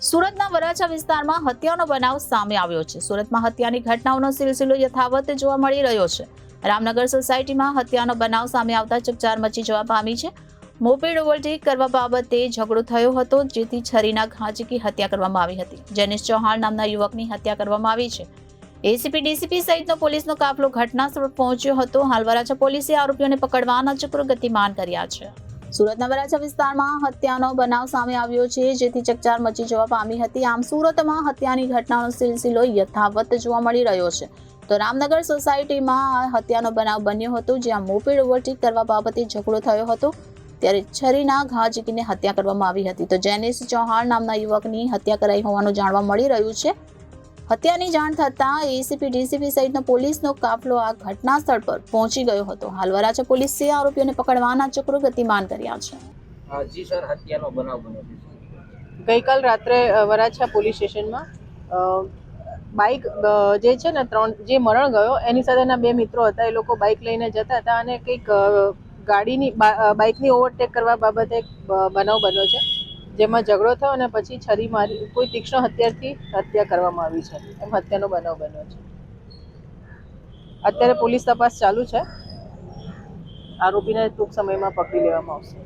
સુરતના વરાછા વિસ્તારમાં હત્યાનો બનાવ સામે આવ્યો છે. સુરતમાં હત્યાની ઘટનાઓનો સિલસિલો યથાવત જોવા મળી રહ્યો છે. રામનગર સોસાયટીમાં હત્યાનો બનાવ સામે આવતા ચકચાર મચી જવા પામી છે. મોપેડ ઓવરટેક કરવા બાબતે ઝઘડો થયો હતો, જેથી છરીના ઘાંચકી હત્યા કરવામાં આવી હતી. જેનિસ ચૌહાણ નામના યુવકની હત્યા કરવામાં આવી છે. એસીપી, ડીસીપી સહિતનો પોલીસનો કાફલો ઘટના સ્થળ પહોંચ્યો હતો. હાલ વરાછા પોલીસે આરોપીઓને પકડવાના ચક્રો ગતિમાન કર્યા છે. સુરતના વરાછા વિસ્તારમાં હત્યાનો બનાવ સામે આવ્યો છે, જેથી ચકચાર મચી જવા પામી હતી. આમ સુરતમાં હત્યાની ઘટનાનો સિલસિલો યથાવત જોવા મળી રહ્યો છે. તો રામનગર સોસાયટીમાં હત્યાનો બનાવ બન્યો હતો, જ્યાં મોપેડ ઓવરટેક કરવા બાબતે ઝઘડો થયો હતો. ત્યારે છરીના ઘા ઝીકીને હત્યા કરવામાં આવી હતી. તો જેનિસ ચૌહાણ નામના યુવકની હત્યા કરાઈ હોવાનું જાણવા મળી રહ્યું છે. હત્યાની જાણ થતાં એસીપી ડીસીપી સહિતનો પોલીસનો કાફલો આ ઘટના સ્થળ પર પહોંચી ગયો હતો. હાલ વરાછા પોલીસે આરોપીઓને પકડવાના ચક્રો ગતિમાન કર્યા છે. જી સર હત્યાનો બનાવ બન્યો છે ગઈકાલ રાત્રે વરાછા પોલીસ સ્ટેશનમાં બાઇક જે છે ને ત્રણ જે મરણ ગયો એની સાથેના બે મિત્રો હતા એ લોકો બાઇક લઈને જતા હતા અને કંઈક ગાડીની બાઇકની ઓવરટેક કરવા બાબતે એક બનાવ બન્યો છે. જેમાં ઝઘડો થયો અને પછી છરી મારી, કોઈ તીક્ષ્ણ હત્યારથી હત્યા કરવામાં આવી છે. એમ હત્યાનો બનાવ બન્યો છે. અત્યારે પોલીસ તપાસ ચાલુ છે. આરોપીને ટૂંક સમયમાં પકડી લેવામાં આવશે.